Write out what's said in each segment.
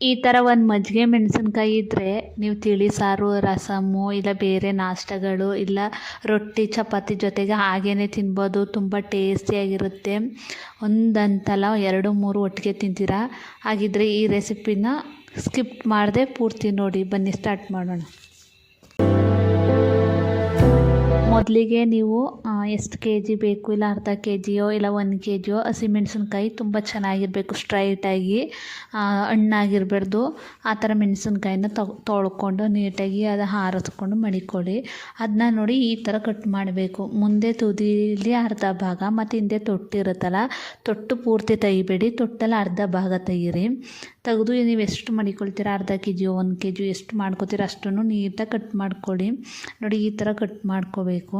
ಈ ಥರ ಒಂದು ಮಜ್ಜಿಗೆ ಮೆಣಸಿನ್ಕಾಯಿ ಇದ್ದರೆ ನೀವು ತಿಳಿ ಸಾರು ರಸಮ್ಮು ಇಲ್ಲ ಬೇರೆ ನಾಷ್ಟಗಳು ಇಲ್ಲ ರೊಟ್ಟಿ, ಚಪಾತಿ ಜೊತೆಗೆ ಹಾಗೇ ತಿನ್ಬೋದು. ತುಂಬ ಟೇಸ್ಟಿಯಾಗಿರುತ್ತೆ ಒಂದಂತಲ್ಲ ಎರಡು, ಮೂರು ಒಟ್ಟಿಗೆ ತಿಂತೀರಾ? ಹಾಗಿದ್ರೆ ಈ ರೆಸಿಪಿನ ಸ್ಕಿಪ್ ಮಾಡದೆ ಪೂರ್ತಿ ನೋಡಿ. ಬನ್ನಿ ಸ್ಟಾರ್ಟ್ ಮಾಡೋಣ. ಮೊದಲಿಗೆ ನೀವು ಎಷ್ಟು ಕೆ ಜಿ ಬೇಕು, ಇಲ್ಲ ಅರ್ಧ ಕೆ ಜಿಯೋ ಇಲ್ಲ ಒಂದು ಕೆ ಜಿಯೋ ಹಸಿಮೆಣ್ಸಿನ್ಕಾಯಿ ತುಂಬ ಚೆನ್ನಾಗಿರಬೇಕು ಸ್ಟ್ರೈಟಾಗಿ ಹಣ್ಣಾಗಿರ್ಬಾರ್ದು. ಆ ಥರ ಮೆಣಸಿನ್ಕಾಯಿನ ತೊಳ್ಕೊಂಡು ನೀಟಾಗಿ ಅದು ಹಾರಿಸ್ಕೊಂಡು ಮಡಿಕೊಳ್ಳಿ. ಅದನ್ನ ನೋಡಿ ಈ ಥರ ಕಟ್ ಮಾಡಬೇಕು. ಮುಂದೆ ತುದಿಲಿ ಅರ್ಧ ಭಾಗ ಮತ್ತು ಹಿಂದೆ ತೊಟ್ಟಿರುತ್ತಲ್ಲ ತೊಟ್ಟು ಪೂರ್ತಿ ತೆಗಿಬೇಡಿ. ತೊಟ್ಟಲ್ಲಿ ಅರ್ಧ ಭಾಗ ತೆಗೀರಿ. ತೆಗೆದು ನೀವು ಎಷ್ಟು ಮಡಿಕೊಳ್ತೀರ, ಅರ್ಧ ಕೆ ಜಿಯೋ ಒಂದು ಕೆ ಜಿಯೋ ಎಷ್ಟು ಮಾಡ್ಕೊತೀರ ಅಷ್ಟನ್ನು ನೀಟಾಗಿ ಕಟ್ ಮಾಡ್ಕೊಳ್ಳಿ. ನೋಡಿ ಈ ಥರ ಕಟ್ ಮಾಡ್ಕೋಬೇಕು.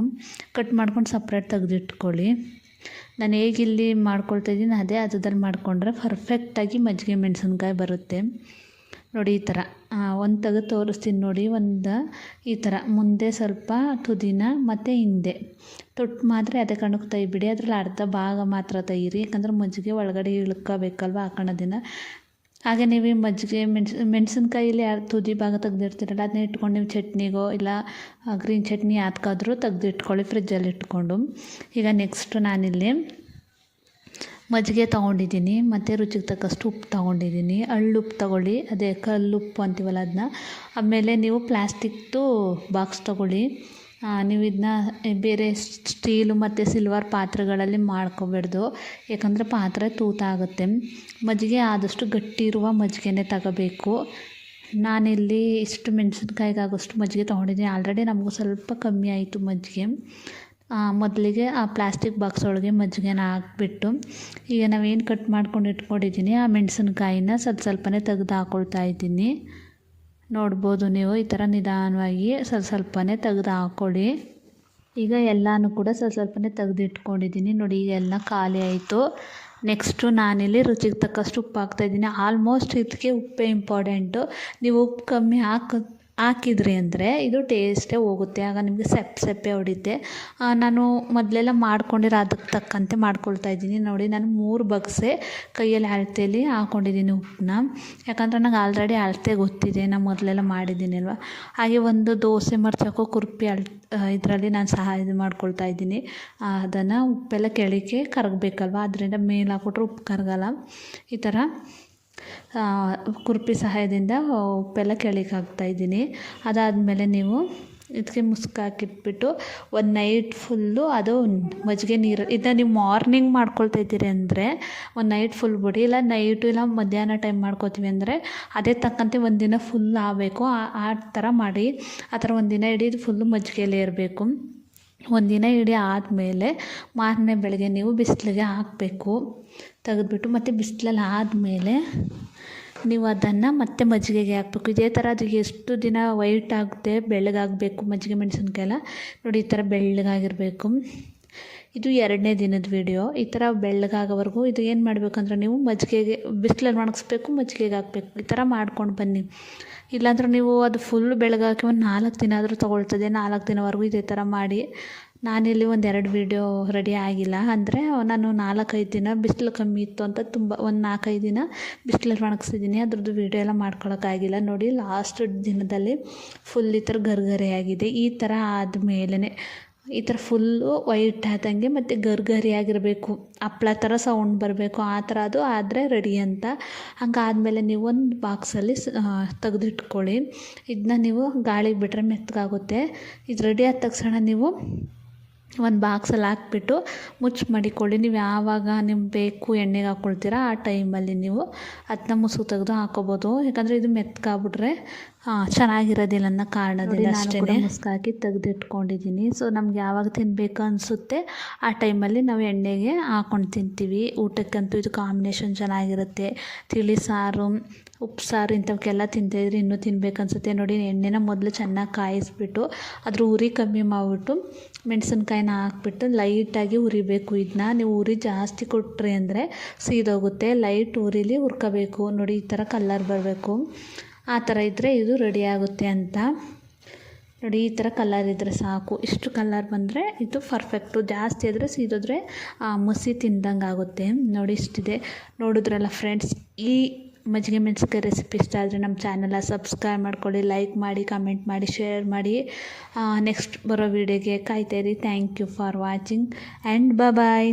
ಕಟ್ ಮಾಡ್ಕೊಂಡು ಸಪ್ರೇಟ್ ತೆಗೆದಿಟ್ಕೊಳ್ಳಿ. ನಾನು ಹೇಗಿಲ್ಲಿ ಮಾಡ್ಕೊಳ್ತಾ ಇದ್ದೀನಿ ಅದೇ ಹದದಲ್ಲಿ ಮಾಡಿಕೊಂಡ್ರೆ ಪರ್ಫೆಕ್ಟಾಗಿ ಮಜ್ಜಿಗೆ ಮೆಣಸಿನ್ಕಾಯಿ ಬರುತ್ತೆ. ನೋಡಿ ಈ ಥರ. ಒಂದು ತೆಗೆದು ತೋರಿಸ್ತೀನಿ ನೋಡಿ, ಒಂದು ಈ ಥರ. ಮುಂದೆ ಸ್ವಲ್ಪ ತುದಿನ ಮತ್ತು ಹಿಂದೆ. ತೊಟ್ಟು ಮಾತ್ರ ಅದೇ ಕಣಕ್ಕೆ ತೈಬಿಡಿ ಅದ್ರಲ್ಲಿ ಅರ್ಧ ಭಾಗ ಮಾತ್ರ ತೆಗೀರಿ. ಯಾಕಂದ್ರೆ ಮಜ್ಜಿಗೆ ಒಳಗಡೆ ಇಳ್ಕೋಬೇಕಲ್ವ ಹಾಕೋಣದಿನ ಹಾಗೆ ನೀವು ಈ ಮಜ್ಜಿಗೆ ಮೆಣ್ಸು, ಮೆಣಸಿನ್ಕಾಯಲ್ಲಿ ತುದಿ ಭಾಗ ತೆಗೆದಿರ್ತೀರಲ್ಲ ಅದನ್ನ ಇಟ್ಕೊಂಡು ನೀವು ಚಟ್ನಿಗೋ ಇಲ್ಲ ಗ್ರೀನ್ ಚಟ್ನಿ ಯಾವ್ದಕ್ಕಾದ್ರೂ ತೆಗೆದಿಟ್ಕೊಳ್ಳಿ ಫ್ರಿಜ್ಜಲ್ಲಿ ಇಟ್ಕೊಂಡು. ಈಗ ನೆಕ್ಸ್ಟು ನಾನಿಲ್ಲಿ ಮಜ್ಜಿಗೆ ತೊಗೊಂಡಿದ್ದೀನಿ, ಮತ್ತು ರುಚಿಗೆ ತಕ್ಕಷ್ಟು ಉಪ್ಪು ತೊಗೊಂಡಿದ್ದೀನಿ. ಹಳ್ಳುಪ್ಪು ತೊಗೊಳ್ಳಿ, ಅದೇ ಕಲ್ಲುಪ್ಪು ಅಂತೀವಲ್ಲ ಅದನ್ನ ಆಮೇಲೆ ನೀವು ಪ್ಲಾಸ್ಟಿಕ್ದು ಬಾಕ್ಸ್ ತೊಗೊಳ್ಳಿ. ನೀವು ಇದನ್ನ ಬೇರೆ ಸ್ಟೀಲು ಮತ್ತು ಸಿಲ್ವರ್ ಪಾತ್ರೆಗಳಲ್ಲಿ ಮಾಡ್ಕೋಬಾರ್ದು ಯಾಕಂದರೆ ಪಾತ್ರೆ ತೂತಾಗುತ್ತೆ. ಮಜ್ಜಿಗೆ ಆದಷ್ಟು ಗಟ್ಟಿ ಇರುವ ಮಜ್ಜಿಗೆನೇ ತಗೋಬೇಕು. ನಾನಿಲ್ಲಿ ಇಷ್ಟು ಮೆಣಸಿನ್ಕಾಯಿಗಾಗೋಷ್ಟು ಮಜ್ಜಿಗೆ ತೊಗೊಂಡಿದ್ದೀನಿ. ಆಲ್ರೆಡಿ ನಮಗೂ ಸ್ವಲ್ಪ ಕಮ್ಮಿ ಆಯಿತು ಮಜ್ಜಿಗೆ. ಮೊದಲಿಗೆ ಆ ಪ್ಲಾಸ್ಟಿಕ್ ಬಾಕ್ಸ್ ಒಳಗೆ ಮಜ್ಜಿಗೆನ ಹಾಕ್ಬಿಟ್ಟು ಈಗ ನಾವೇನು ಕಟ್ ಮಾಡ್ಕೊಂಡು ಇಟ್ಕೊಂಡಿದ್ದೀನಿ, ಆ ಮೆಣಸಿನ್ಕಾಯಿನ ಸ್ವಲ್ಪ ಸ್ವಲ್ಪನೇ ತೆಗ್ದು ಹಾಕ್ಕೊಳ್ತಾ ಇದ್ದೀನಿ. ನೋಡ್ಬೋದು ನೀವು ಈ ಥರ ನಿಧಾನವಾಗಿ ಸ್ವಲ್ಪ ಸ್ವಲ್ಪನೇ ತೆಗೆದು ಹಾಕ್ಕೊಳ್ಳಿ. ಈಗ ಎಲ್ಲನೂ ಕೂಡ ಸ್ವಲ್ಪ ಸ್ವಲ್ಪನೇ ತೆಗೆದಿಟ್ಕೊಂಡಿದ್ದೀನಿ ನೋಡಿ, ಈಗ ಎಲ್ಲ ಖಾಲಿ ಆಯಿತು. ನೆಕ್ಸ್ಟು ನಾನಿಲ್ಲಿ ರುಚಿಗೆ ತಕ್ಕಷ್ಟು ಉಪ್ಪು ಹಾಕ್ತಾಯಿದ್ದೀನಿ ಆಲ್ಮೋಸ್ಟ್ ಇದಕ್ಕೆ ಉಪ್ಪೇ ಇಂಪಾರ್ಟೆಂಟು ನೀವು ಉಪ್ಪು ಕಮ್ಮಿ ಹಾಕಿ ಹಾಕಿದ್ರಿ ಅಂದರೆ ಇದು ಟೇಸ್ಟೇ ಹೋಗುತ್ತೆ. ಆಗ ನಿಮಗೆ ಸಪ್ಪೆ ಸಪ್ಪೆ ಹೊಡಿತೆ. ನಾನು ಮೊದಲೆಲ್ಲ ಮಾಡ್ಕೊಂಡಿರೋ ಅದಕ್ಕೆ ತಕ್ಕಂತೆ ಮಾಡ್ಕೊಳ್ತಾ ಇದ್ದೀನಿ. ನೋಡಿ, ನಾನು ಮೂರು ಬಗ್ಸೆ ಕೈಯಲ್ಲಿ ಅಳತೆಯಲ್ಲಿ ಹಾಕ್ಕೊಂಡಿದ್ದೀನಿ ಉಪ್ಪನ್ನ. ಯಾಕಂದರೆ ನಂಗೆ ಆಲ್ರೆಡಿ ಅಳತೆ ಗೊತ್ತಿದೆ. ನಾನು ಮೊದಲೆಲ್ಲ ಮಾಡಿದ್ದೀನಿ ಅಲ್ವಾ ಹಾಗೆ ಒಂದು ದೋಸೆ ಮಡ್ಚೋಕ್ಕೋ ಕುರ್ಪಿ ಅಳ್ ಇದರಲ್ಲಿ ನಾನು ಸಹ ಇದು ಮಾಡ್ಕೊಳ್ತಾ ಇದ್ದೀನಿ. ಅದನ್ನು ಉಪ್ಪೆಲ್ಲ ಕೆಳಗೆ ಕರಗಬೇಕಲ್ವ? ಅದರಿಂದ ಮೇಲೆ ಹಾಕ್ಬಿಟ್ರೆ ಉಪ್ಪು ಕರಗಲ್ಲ. ಈ ಥರ ಕುರ್ಪಿ ಸಹಾಯದಿಂದ ಉಪ್ಪೆಲ್ಲ ಕೆಳಗೆ ಹಾಕ್ತಾಯಿದ್ದೀನಿ ಅದಾದಮೇಲೆ ನೀವು ಇದಕ್ಕೆ ಮುಸ್ಕ್ ಹಾಕಿಟ್ಬಿಟ್ಟು ಒಂದು ನೈಟ್ ಫುಲ್ಲು ಅದು ಮಜ್ಜಿಗೆ ನೀರು, ಇದನ್ನ ನೀವು ಮಾರ್ನಿಂಗ್ ಮಾಡ್ಕೊಳ್ತಾ ಇದ್ದೀರಿ ಅಂದರೆ ಒಂದು ನೈಟ್ ಫುಲ್ ಬಿಡಿ. ಇಲ್ಲ ನೈಟು ಇಲ್ಲ ಮಧ್ಯಾಹ್ನ ಟೈಮ್ ಮಾಡ್ಕೋತೀವಿ ಅಂದರೆ ಅದೇ ತಕ್ಕಂತೆ ಒಂದಿನ ಫುಲ್ ಆಗಬೇಕು. ಆ ಥರ ಮಾಡಿ ಆ ಥರ ಒಂದಿನ ಇಡೀ ಫುಲ್ಲು ಮಜ್ಜಿಗೆಯಲ್ಲೇ ಇರಬೇಕು. ಒಂದಿನ ಇಡೀ ಆದಮೇಲೆ ಮಾರನೇ ಬೆಳಗ್ಗೆ ನೀವು ಬಿಸಿಲಿಗೆ ಹಾಕಬೇಕು. ತೆಗೆದ್ಬಿಟ್ಟು ಮತ್ತು ಬಿಸಿಲಲ್ಲಿ ಆದಮೇಲೆ ನೀವು ಅದನ್ನು ಮತ್ತೆ ಮಜ್ಜಿಗೆಗೆ ಹಾಕ್ಬೇಕು. ಇದೇ ಥರ ಅದು ಎಷ್ಟು ದಿನ ವೈಟ್ ಆಗುತ್ತೆ, ಬೆಳ್ಳಗಾಗಬೇಕು ಮಜ್ಜಿಗೆ ಮೆಣಸಿನ್ಕಾಯಿ ಎಲ್ಲ ನೋಡಿ ಈ ಥರ ಬೆಳ್ಳಗಾಗಿರಬೇಕು. ಇದು ಎರಡನೇ ದಿನದ ವಿಡಿಯೋ ಈ ಥರ ಬೆಳ್ಳಗಾಗೋವರೆಗೂ ಇದು ಏನು ಮಾಡಬೇಕಂದ್ರೆ ನೀವು ಮಜ್ಜಿಗೆಗೆ ಬಿಸಿಲಲ್ಲಿ ಒಣಗಿಸ್ಬೇಕು, ಮಜ್ಜಿಗೆಗೆ ಹಾಕ್ಬೇಕು. ಈ ಥರ ಮಾಡ್ಕೊಂಡು ಬನ್ನಿ. ಇಲ್ಲಾಂದ್ರೆ ನೀವು ಅದು ಫುಲ್ ಬೆಳಗಾಕಿ ಒಂದು ನಾಲ್ಕು ದಿನ ಆದರೂ ತೊಗೊಳ್ತದೆ. ನಾಲ್ಕು ದಿನವರೆಗೂ ಇದೇ ಥರ ಮಾಡಿ. ನಾನಿಲ್ಲಿ ಒಂದು ಎರಡು ವೀಡಿಯೋ ರೆಡಿ ಆಗಿಲ್ಲ. ಅಂದರೆ ನಾನು ನಾಲ್ಕೈದು ದಿನ ಬಿಸಿಲು ಕಮ್ಮಿ ಇತ್ತು ಅಂತ ತುಂಬ, ಒಂದು ನಾಲ್ಕೈದು ದಿನ ಬಿಸಿಲಲ್ಲಿ ಒಣಗಿಸಿದ್ದೀನಿ. ಅದ್ರದ್ದು ವೀಡಿಯೋ ಎಲ್ಲ ಮಾಡ್ಕೊಳಕ್ಕಾಗಿಲ್ಲ ನೋಡಿ ಲಾಸ್ಟ್ ದಿನದಲ್ಲಿ ಫುಲ್ ಈ ಥರ ಗರ್ಗರೆ ಆಗಿದೆ ಈ ಥರ ಆದಮೇಲೆ ಈ ಥರ ಫುಲ್ಲು ವೈಟ್ ಆದಂಗೆ ಮತ್ತು ಗರ್ಗರಿಯಾಗಿರಬೇಕು. ಹಪ್ಳ ಥರ ಸೌಂಡ್ ಬರಬೇಕು. ಆ ಥರ ಅದು ಆದರೆ ರೆಡಿ ಅಂತ. ಹಂಗಾದಮೇಲೆ ನೀವು ಒಂದು ಬಾಕ್ಸಲ್ಲಿ ತೆಗೆದಿಟ್ಕೊಳ್ಳಿ. ಇದನ್ನ ನೀವು ಗಾಳಿಗೆ ಬಿಟ್ಟರೆ ಮೆತ್ತಗಾಗುತ್ತೆ. ಇದು ರೆಡಿ ಆದ ತಕ್ಷಣ ನೀವು ಒಂದು ಬಾಕ್ಸಲ್ಲಿ ಹಾಕ್ಬಿಟ್ಟು ಮುಚ್ಚಿ ಮಾಡಿಕೊಳ್ಳಿ. ನೀವು ಯಾವಾಗ ನಿಮ್ಗೆ ಬೇಕು ಎಣ್ಣೆಗೆ ಹಾಕ್ಕೊಳ್ತೀರ ಆ ಟೈಮಲ್ಲಿ ನೀವು ಅದನ್ನ ಮುಸುಕು ತೆಗೆದು ಹಾಕ್ಕೊಬೋದು ಯಾಕಂದರೆ ಇದು ಮೆತ್ತಗಾಗ್ಬಿಟ್ರೆ ಚೆನ್ನಾಗಿರೋದಿಲ್ಲ ಅನ್ನೋ ಕಾರಣದಿಂದ ಅಷ್ಟೇ ಮುಸ್ಕು ಹಾಕಿ ತೆಗೆದಿಟ್ಕೊಂಡಿದ್ದೀನಿ. ಸೊ ನಮ್ಗೆ ಯಾವಾಗ ತಿನ್ನಬೇಕು ಅನಿಸುತ್ತೆ ಆ ಟೈಮಲ್ಲಿ ನಾವು ಎಣ್ಣೆಗೆ ಹಾಕ್ಕೊಂಡು ತಿಂತೀವಿ. ಊಟಕ್ಕಂತೂ ಇದು ಕಾಂಬಿನೇಷನ್ ಚೆನ್ನಾಗಿರುತ್ತೆ. ತಿಳಿ ಸಾರು ಉಪ್ಪು ಸಾರು ಇಂಥವಕ್ಕೆಲ್ಲ ತಿಂತಿದ್ರೆ ಇನ್ನೂ ತಿನ್ಬೇಕು ಅನಿಸುತ್ತೆ. ನೋಡಿ ಎಣ್ಣೆನ ಮೊದಲು ಚೆನ್ನಾಗಿ ಕಾಯಿಸ್ಬಿಟ್ಟು ಅದ್ರ ಉರಿ ಕಮ್ಮಿ ಮಾಡಿಬಿಟ್ಟು ಮೆಣಸಿನ್ಕಾಯಿನ ಹಾಕ್ಬಿಟ್ಟು ಲೈಟಾಗಿ ಉರಿಬೇಕು. ಇದನ್ನ ನೀವು ಉರಿ ಜಾಸ್ತಿ ಕೊಟ್ರಿ ಅಂದರೆ ಸೀದೋಗುತ್ತೆ. ಲೈಟ್ ಉರಿಲಿ ಹುರ್ಕೋಬೇಕು. ನೋಡಿ ಈ ಥರ ಕಲ್ಲರ್ ಬರಬೇಕು. ಆ ಥರ ಇದ್ದರೆ ಇದು ರೆಡಿ ಆಗುತ್ತೆ ಅಂತ. ನೋಡಿ, ಈ ಥರ ಕಲರ್ ಇದ್ದರೆ ಸಾಕು. ಇಷ್ಟು ಕಲರ್ ಬಂದರೆ ಇದು ಪರ್ಫೆಕ್ಟು ಜಾಸ್ತಿ ಆದರೆ ಸೀದೋದ್ರೆ ಮಸಿ ತಿಂದಂಗೆ ಆಗುತ್ತೆ. ನೋಡಿ, ಇಷ್ಟಿದೆ. ನೋಡಿದ್ರಲ್ಲ ಫ್ರೆಂಡ್ಸ್ ಈ ಮಜ್ಜಿಗೆ ಮೆಣಸಿನ್ಕಾಯಿ ರೆಸಿಪಿ ಇಷ್ಟ ಆದರೆ ನಮ್ಮ ಚಾನಲ್ನ ಸಬ್ಸ್ಕ್ರೈಬ್ ಮಾಡ್ಕೊಳ್ಳಿ ಲೈಕ್ ಮಾಡಿ ಕಮೆಂಟ್ ಮಾಡಿ ಶೇರ್ ಮಾಡಿ. ನೆಕ್ಸ್ಟ್ ಬರೋ ವೀಡಿಯೋಗೆ ಕಾಯ್ತಾಯಿರಿ thank you for watching and bye